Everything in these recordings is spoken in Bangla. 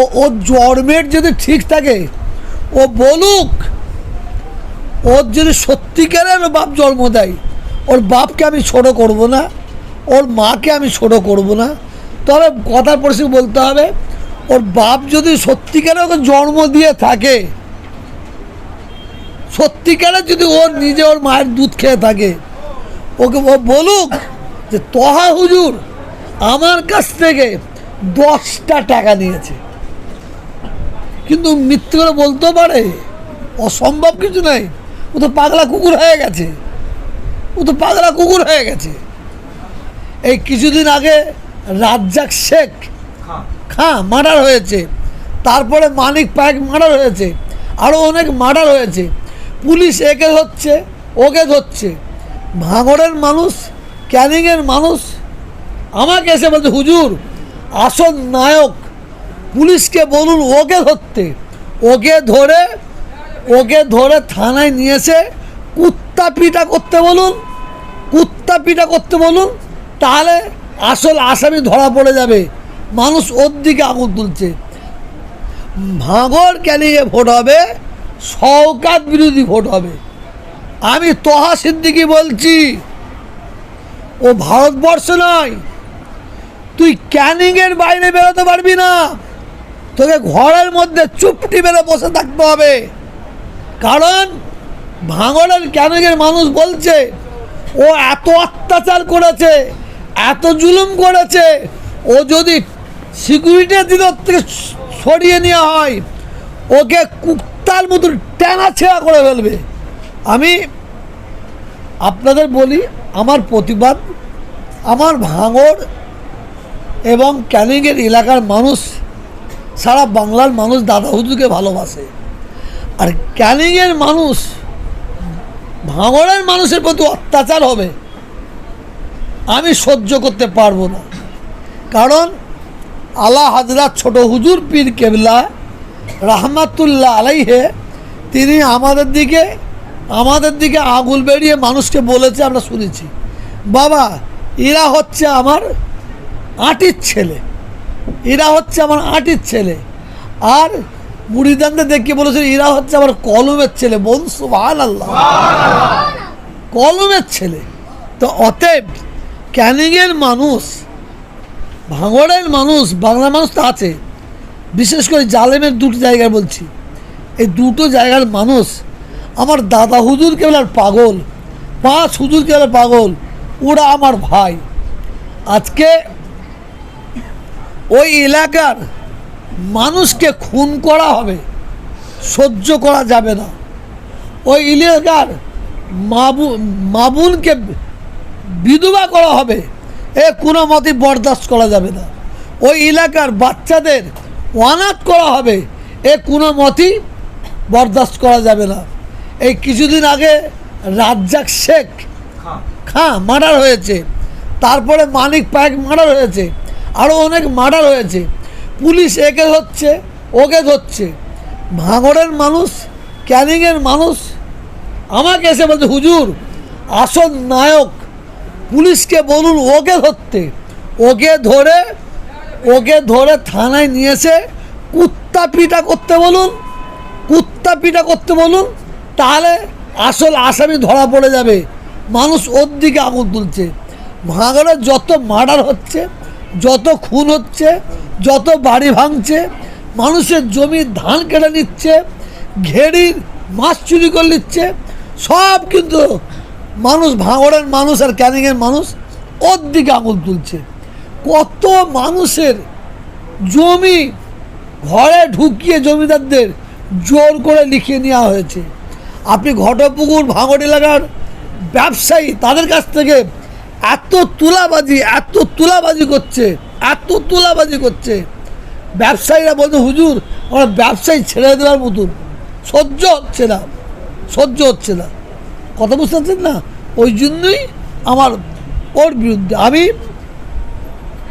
ও ওর জন্মের যদি ঠিক থাকে, ও বলুক, ওর যদি সত্যিকারের বাপ জন্ম দেয়, ওর বাপকে আমি ছোট করব না, ওর মাকে আমি ছোট করব না, তবে কথার পরিস্থিতি বলতে হবে, ওর বাপ যদি সত্যিকারে ওকে জন্ম দিয়ে থাকে সত্যিকারের যদি ওর নিজে ওর মায়ের দুধ খেয়ে থাকে, ওকে ও বলুক যে, তহা হুজুর, আমার কাছ থেকে দশটা টাকা নিয়েছে। কিন্তু মিথ্যে করে বলতেও পারে। অসম্ভব কিছু নাই। ও তো পাগলা কুকুর হয়ে গেছে। ও তো পাগলা কুকুর হয়ে গেছে। এই কিছুদিন আগে রাজ্জাক শেখ খাঁ। মার্ডার হয়েছে। তারপরে মানিক পায়েক মার্ডার হয়েছে। আরও অনেক মার্ডার হয়েছে। পুলিশ একে ধরছে ওকে ধরছে। ভাঙড়ের মানুষ ক্যানিংয়ের মানুষ। আমাকে এসে বলছে হুজুর আসল নায়ক পুলিশকে বলুন ওকে ধরতে। ওকে ধরে ওকে ধরে থানায় নিয়েছে। কুত্তা পিটা করতে বলুন, কুত্তা পিটা করতে বলুন, তাহলে আসল আসামি ধরা পড়ে যাবে। মানুষ ওর দিকে আগুন তুলছে। ভাঙর ক্যানিংয়ে ভোট হবে শওকাত বিরোধী ভোট হবে। আমি তহা সিদ্দিকি বলছি, ও ভারতবর্ষ নয়, তুই ক্যানিংয়ের বাইরে বেরোতে পারবি না। তোকে ঘরের মধ্যে চুপটি মেরে বসে থাকতে হবে। কারণ ভাঙড়ের ক্যানিংয়ের মানুষ বলছে, ও এত অত্যাচার করেছে, এত জুলুম করেছে, ও যদি সিকিউরিটি দিনের থেকে সরিয়ে নেওয়া হয়, ওকে কুত্তার মতো টানা ছেঁড়া করে ফেলবে। আমি আপনাদের বলি, আমার প্রতিবাদ, আমার ভাঙড় এবং ক্যানিংয়ের এলাকার মানুষ সারা বাংলার মানুষ দাদা হুজুরকে ভালোবাসে। আর ক্যানিংয়ের মানুষ, ভাঙড়ের মানুষের প্রতি অত্যাচার হবে, আমি সহ্য করতে পারব না। কারণ আলা হাজরা ছোট হুজুর পীর কেবলা রাহমাতুল্লাহ আলাইহে, তিনি আমাদের দিকে আমাদের দিকে আগুল বেরিয়ে মানুষকে বলেছে, আমরা শুনেছি। বাবা, এরা হচ্ছে আমার আটির ছেলে। এরা হচ্ছে আমার আটির ছেলে। আর মুড়িদানদের দেখিয়ে বলেছে এরা হচ্ছে আমার কলমের ছেলে। বংশ ভালো আল্লাহ কলমের ছেলে। তো অতএব ক্যানিংয়ের মানুষ, ভাঙড়ের মানুষ বাংলা মানুষ তো আছে। বিশেষ করে জালেমের দুটো জায়গায় বলছি। এই দুটো জায়গার মানুষ আমার দাদা হুজুর কেবল আর পাগল, পাঁচ হুজুর কেবল পাগল, ওরা আমার ভাই। আজকে ওই এলাকার মানুষকে খুন করা হবে সহ্য করা যাবে না। ওই এলাকার মাবু মাবুনকে বিধবা করা হবে এ কোনো মতে বরদাস্ত করা যাবে না। ওই এলাকার বাচ্চাদের অনাথ করা হবে এ কোনো মতেই বরদাস্ত করা যাবে না। এই কিছুদিন আগে রাজ্জাক শেখ খাঁ। মার্ডার হয়েছে তারপরে মানিক পায়েক মার্ডার হয়েছে। আরও অনেক মার্ডার হয়েছে। পুলিশ একে ধরছে, ওকে ধরছে। ভাঙড়ের মানুষ, ক্যানিংয়ের মানুষ। আমাকে এসে বলছে, হুজুর, আসল নায়ক, পুলিশকে বলুন ওকে ধরতে। ওকে ধরে ওকে ধরে থানায় নিয়েছে। কুত্তা পিটা করতে বলুন, কুত্তা পিটা করতে বলুন, তাহলে আসল আসামি ধরা পড়ে যাবে। মানুষ ওর দিকে আঙুল তুলছে। ভাঙড়ে যত মার্ডার হচ্ছে যত খুন হচ্ছে, যত বাড়ি ভাঙছে, মানুষের জমির ধান কেটে নিচ্ছে ঘেরির মাছ চুরি করে নিচ্ছে, সব কিন্তু মানুষ ভাঙড়ের মানুষ আর ক্যানিংয়ের মানুষ ওর দিকে আঙুল তুলছে। কত মানুষের জমি ঘরে ঢুকিয়ে জমিদারদের জোর করে লিখিয়ে নেওয়া হয়েছে। আপনি ঘটপুকুর, ভাঙড় এলাকার ব্যবসায়ী, তাদের কাছ থেকে এত তুলাবাজি এত তুলাবাজি করছে, এত তুলাবাজি করছে। ব্যবসায়ীরা বলছে, হুজুর, আমরা ব্যবসায়ী ছেড়ে দেওয়ার মতন। সহ্য হচ্ছে না, সহ্য হচ্ছে না। কথা বুঝতে পারছেন না? ওই জন্যই আমার ওর বিরুদ্ধে আমি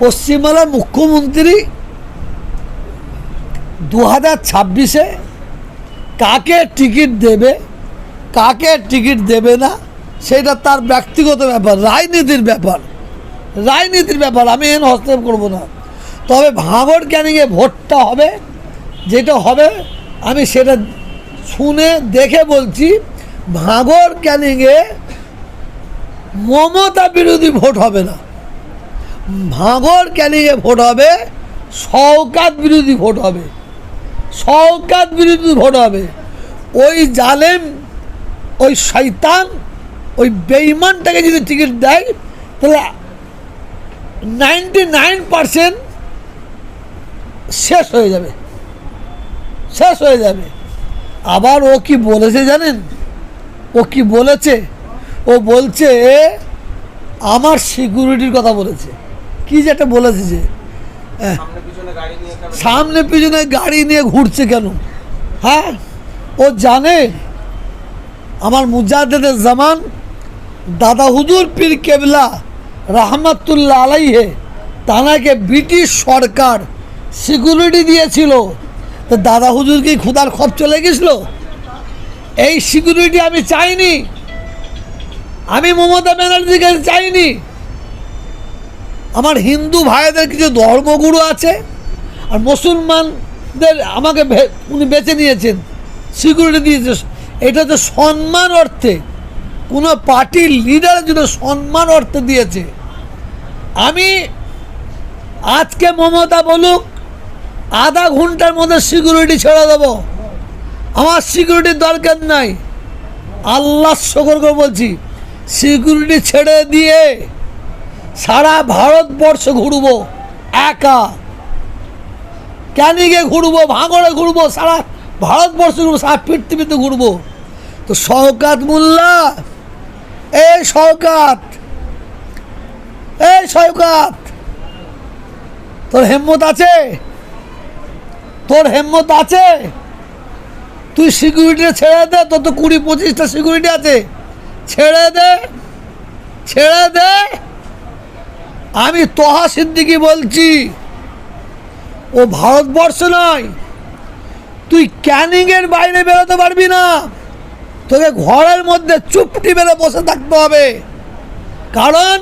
পশ্চিমবাংলার মুখ্যমন্ত্রী দু হাজার ছাব্বিশে কাকে টিকিট দেবে, কাকে টিকিট দেবে না সেটা তার ব্যক্তিগত ব্যাপার, রাজনীতির ব্যাপার। রাজনীতির ব্যাপার, আমি এন হস্তক্ষেপ করব না। তবে ভাঙড় ক্যানিংয়ে ভোটটা হবে, যেটা হবে, আমি সেটা শুনে দেখে বলছি ভাঙর ক্যানিংয়ে মমতা বিরোধী ভোট হবে না। ভাঙর ক্যানিংয়ে ভোট হবে, শওকাত বিরোধী ভোট হবে। শওকাত বিরোধী ভোট হবে। ওই জালেম, ওই শৈতান ওই বেইমানটাকে যদি টিকিট দেয়, তাহলে নাইনটি নাইন পারসেন্ট শেষ হয়ে যাবে। শেষ হয়ে যাবে। আবার ও কি বলেছে জানেন? ও কি বলেছে? ও বলছে, আমার সিকিউরিটির কথা বলেছে। কি যেটা বলেছে যে হ্যাঁ সামনে পিছনে গাড়ি নিয়ে ঘুরছে কেন? হ্যাঁ ও জানে। আমার মুজাদ্দেদের জামান দাদা হুজুর পীর কেবলা রহমতুল্লাহ আলাইহে, তানাকে ব্রিটিশ সরকার সিকিউরিটি দিয়েছিল। তো দাদা হুজুর কি ক্ষুদার খপ চলে গেছিল? এই সিকিউরিটি আমি চাইনি। আমি মমতা ব্যানার্জির কাছে চাইনি। আমার হিন্দু ভাইদের কিছু ধর্মগুরু আছে, আর মুসলমানদের আমাকে উনি বেছে নিয়েছেন, সিকিউরিটি দিয়েছে। এটা তো সম্মান অর্থে। কোনো পার্টির লিডারের জন্য সম্মান অর্থ দিয়েছে। আমি আজকে মমতা বলুক, আধা ঘণ্টার মধ্যে সিকিউরিটি ছেড়ে দেবো। আমার সিকিউরিটির দরকার নাই। আল্লাহ শকর করে বলছি সিকিউরিটি ছেড়ে দিয়ে সারা ভারতবর্ষ ঘুরবো, একা। ক্যানিকে ঘুরবো, ভাঙড়ে ঘুরবো, সারা ভারতবর্ষ ঘুরবো, সারা পৃথিবীতে ঘুরবো। তো শওকাত মোল্লা এই শওকাত এই শওকাত, তোর হেম্মত আছে? তোর হেম্মত আছে? তুই সিকিউরিটি ছেড়ে দে, তোর তো কুড়ি পঁচিশটা সিকিউরিটি আছে। ছেড়ে দে ছেড়ে দে। আমি তোহা সিদ্দিকি বলছি, ও ভারতবর্ষ নয়, তুই ক্যানিংয়ের বাইরে বেরোতে পারবি না। তোকে ঘরের মধ্যে চুপটি বেড়ে বসে থাকতে হবে। কারণ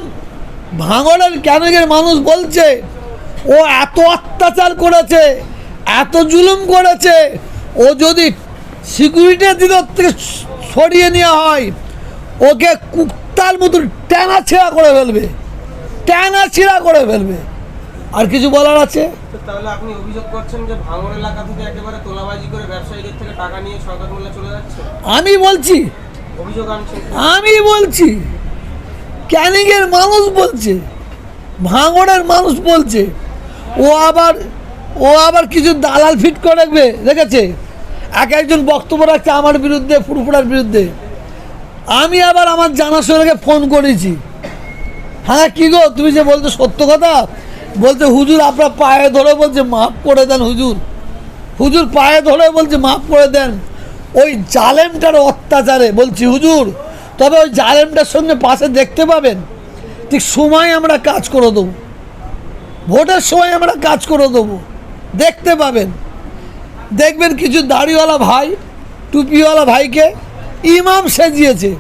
ভাঙড়ের ক্যানিংয়ের মানুষ বলছে, ও এত অত্যাচার করেছে, এত জুলুম করেছে, ও যদি সিকিউরিটি দিনের থেকে সরিয়ে নেওয়া হয়, ওকে কুত্তার মতন ট্যানা ছেঁড়া করে ফেলবে ট্যানা ছিঁড়া করে ফেলবে। আর কিছু বলার আছে? তাহলে আপনি অভিযোগ করছেন যে ভাঙড় এলাকা থেকে একেবারে তোলাবাজি করে ব্যবসায়ীদের থেকে টাকা নিয়ে সরকার মূল্যে চলে যাচ্ছে? আমি বলছি। অভিযোগ আনছেন আমি বলছি। ক্যানিংয়ের মানুষ বলছে। ভাঙড়ের মানুষ বলছে। ও আবার ও আবার কিছু দালাল ফিট করে রাখবে দেখেছে? এক একজন বক্তব্য রাখছে আমার বিরুদ্ধে ফুরফুরার বিরুদ্ধে। আমি আবার আমার জানা জানাশোনাকে ফোন করেছি। হ্যাঁ কি গো তুমি যে বলছো সত্য কথা? বলছে, হুজুর, আপনার পায়ে ধরে বলছে, মাফ করে দেন হুজুর। হুজুর পায়ে ধরে বলছে, মাফ করে দেন। ওই জালেমটার অত্যাচারে বলছি, হুজুর, তবে ওই জালেমটার সঙ্গে পাশে দেখতে পাবেন। ঠিক সময় আমরা কাজ করে দেবো। ভোটের সময় আমরা কাজ করে দেবো। দেখতে পাবেন। দেখবেন কিছু দাড়িওয়ালা ভাই, টুপিওয়ালা ভাইকে ইমাম সেজিয়েছে।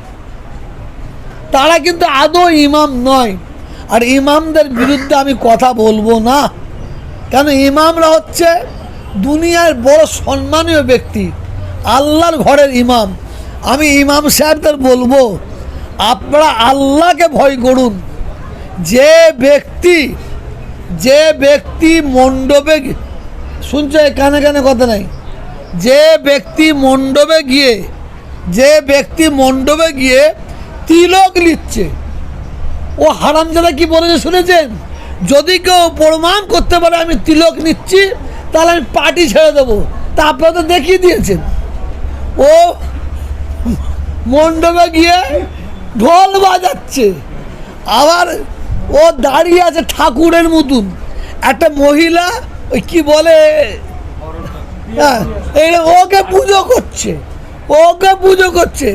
তারা কিন্তু আদৌ ইমাম নয়। আর ইমামদের বিরুদ্ধে আমি কথা বলব না। কেন ইমামরা হচ্ছে দুনিয়ার বড় সম্মানীয় ব্যক্তি, আল্লাহর ঘরের ইমাম। আমি ইমাম সাহেবদের বলব, আপনারা আল্লাহকে ভয় করুন। যে ব্যক্তি যে ব্যক্তি মণ্ডপে শুনছো কানে কানে কথা নাই? যে ব্যক্তি মণ্ডপে গিয়ে, যে ব্যক্তি মণ্ডপে গিয়ে তিলক নিচ্ছে ও হারামজাদা কি বলেছে শুনেছেন? যদি কেউ প্রমাণ করতে পারে আমি তিলক নিচ্ছি, তাহলে আমি পার্টি ছেড়ে দেবো। তা আপনারা তো দেখিয়ে দিয়েছেন। ও মণ্ডপে গিয়ে ঢোল বাজাচ্ছে। আবার ও দাঁড়িয়ে আছে ঠাকুরের মতন। একটা মহিলা, ওই কি বলে? হ্যাঁ ওকে পুজো করছে। ওকে পুজো করছে।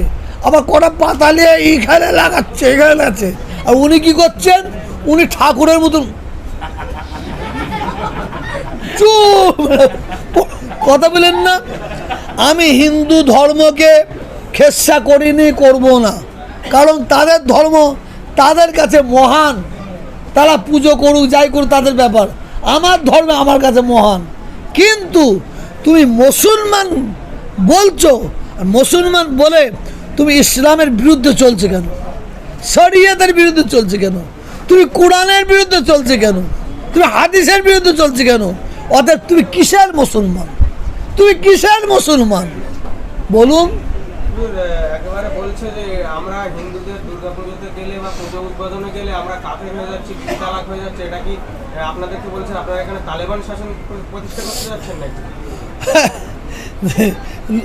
আবার কটা পাতা নিয়ে এইখানে লাগাচ্ছে, এখানে লাগাচ্ছে আর উনি কি করছেন? উনি ঠাকুরের মতন। কথা বলেন না। আমি হিন্দু ধর্মকে খেসা করিনি, করব না। কারণ তাদের ধর্ম তাদের কাছে মহান। তারা পুজো করুক, যাই করুক, তাদের ব্যাপার। আমার ধর্মে আমার কাছে মহান। কিন্তু তুমি মুসলমান বলছো মুসলমান বলে তুমি ইসলামের বিরুদ্ধে চলছে কেন? শরিয়তের বিরুদ্ধে চলছে কেন? তুমি কোরআনের বিরুদ্ধে চলছে কেন? তুমি হাদিসের বিরুদ্ধে চলছে কেন? অর্থাৎ তুমি কিসের মুসলমান? তুমি কিসের মুসলমান? বলুন। একেবারে বলছে যে আমরা হিন্দুদের দুর্গাপুজোতে গেলে বা পুজো উদ্বোধনে গেলে আমরা কাফের হয়ে যাচ্ছি তালাক হয়ে যাচ্ছে এটা কি আপনাদেরকে বলছে আপনারা এখানে তালেবান শাসন প্র- প্রতিষ্ঠা করতে যাচ্ছেন নাকি?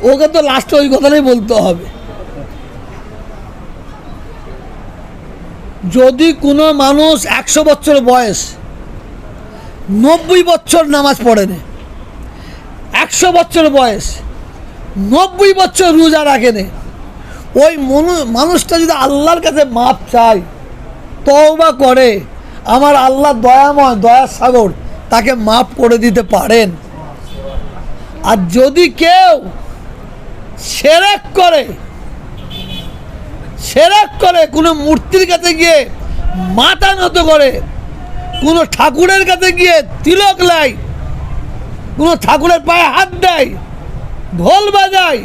ওকে তো লাস্টে ওই কথাটাই বলতে হবে। যদি কোনো মানুষ একশো বছর বয়স, নব্বই বছর নামাজ পড়েনি, একশো বছর বয়স, নব্বই বছর রোজা রাখেনি, ওই মনু- মানুষটা যদি আল্লাহর কাছে মাপ চায়, তওবা করে, আমার আল্লাহ দয়াময় দয়া সাগর তাকে মাপ করে দিতে পারেন। আর যদি কেউ সেরেক করে সেরেক করে, কোনো মূর্তির কাছে গিয়ে মাথা নত করে, কোনো ঠাকুরের কাছে গিয়ে তিলক লাই, কোনো ঠাকুরের পায়ে হাত দেয়, ঢোল বাজায়,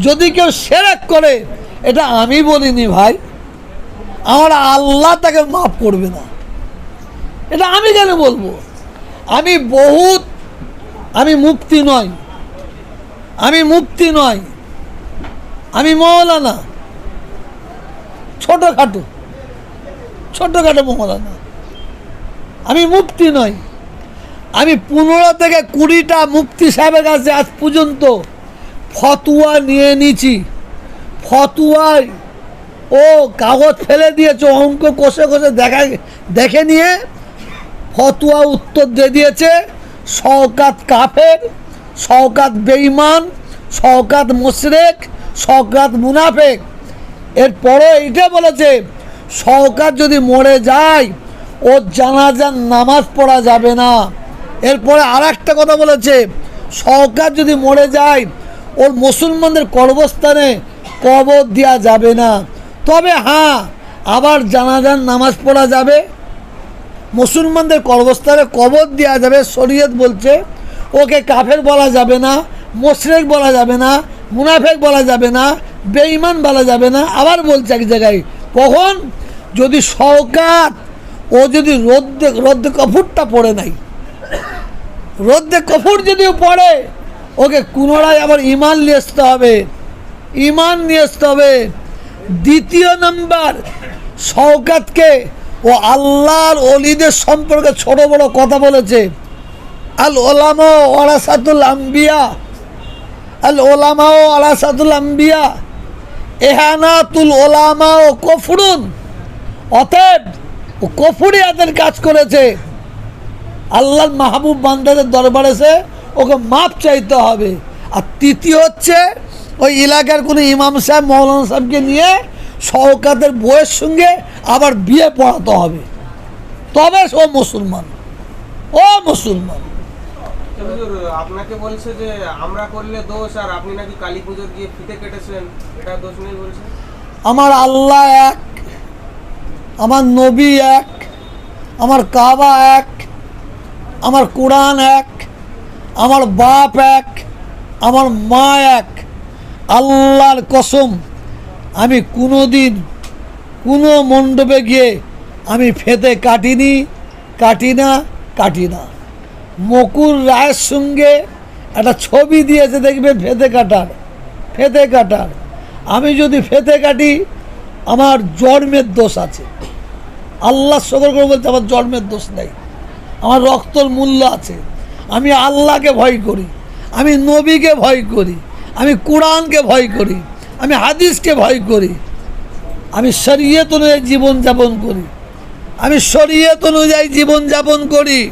যদি কেউ সেরাক করে, এটা আমি বলিনি ভাই। আমার আল্লাহ তাকে মাফ করবে না। এটা আমি কেন বলব? আমি বহুত, আমি মুক্তি নয়। আমি মুক্তি নয়। আমি মৌলানা। ছোটোখাটো ছোটোখাটো মৌলানা আমি মুক্তি নই। আমি পনেরো থেকে কুড়িটা মুক্তি সাহেবের কাছে আজ পর্যন্ত ফতুয়া নিয়ে নিছি ফতুয়ায় ও কাগজ ফেলে দিয়েছে, অঙ্ক কষে কষে দেখা, দেখে নিয়ে ফতুয়া উত্তর দিয়ে দিয়েছে, শওকাত কাফের, শওকাত বেঈমান, শওকাত মুশরেক, শওকাত মুনাফেক। এরপরে এইটা বলেছে শওকাত যদি মরে যায়, ও জানাজার নামাজ পড়া যাবে না। এরপরে আর একটা কথা বলেছে শওকাত যদি মরে যায়, ওর মুসলমানদের কর্মস্থানে কবর দেওয়া যাবে না। তবে হ্যাঁ আবার জানাজার নামাজ পড়া যাবে। মুসলমানদের কর্মস্থানে কবর দেওয়া যাবে, শরীয়ত বলছে, ওকে কাফের বলা যাবে না, মোশরেক বলা যাবে না, মুনাফেক বলা যাবে না বেঈমান বলা যাবে না। আবার বলছে এক জায়গায়, কখন? যদি শওকাত ও যদি রোদ্দে রোদ্দে কফুরটা পড়ে নাই। রোদ্দে কফুর যদিও পড়ে, ওকে পুনরায় আবার ইমান নিয়ে আসতে হবে। ইমান নিয়ে আসতে হবে। দ্বিতীয় নাম্বার শওকাতকে ও আল্লাহর অলিদের সম্পর্কে ছোট বড় কথা বলেছে। আল ওলামা ওরাসাতুল আম্বিয়া, আল ওলামা ও আম্বিয়া। এহানাতুল ওলামা ও কফরুন। অতএব ও কফুরিয়াদের কাজ করেছে। আল্লাহর মাহবুব বান্দাদের দরবারে এসে ওকে মাপ চাইতে হবে। আর তৃতীয় হচ্ছে, ওই এলাকার কোনো ইমাম সাহেব, মৌলানা সাহেবকে নিয়ে শওকাতের বইয়ের সঙ্গে আবার বিয়ে পড়াতে হবে। তবে ও মুসলমান। ও মুসলমান। হুজুর, আপনাকে বলছে যে আমরা করলে দোষ আর আপনি নাকি কালী পুজোর গিয়ে ফিতে কেটেছেন এটা দোষ নেই বলছেন আমার আল্লাহ এক আমার নবী এক আমার কাবা এক আমার কোরআন এক আমার বাপ এক আমার মা এক। আল্লাহর কসম আমি কোনো দিন কোনো মণ্ডপে গিয়ে আমি ফেতে কাটিনি কাটি না কাটি না। মকুর রায়ের সঙ্গে একটা ছবি দিয়েছে, দেখবে ফেতে কাটার ফেতে কাটার। আমি যদি ফেতে কাটি, আমার জন্মের দোষ আছে। আল্লাহ সকল করে বলতে আমার জন্মের দোষ নেই। আমার রক্তর মূল্য আছে। আমি আল্লাহকে ভয় করি। আমি নবীকে ভয় করি। আমি কোরআনকে ভয় করি। আমি হাদিসকে ভয় করি। আমি শরীয়ত অনুযায়ী জীবনযাপন করি। আমি শরীয়ত অনুযায়ী জীবনযাপন করি।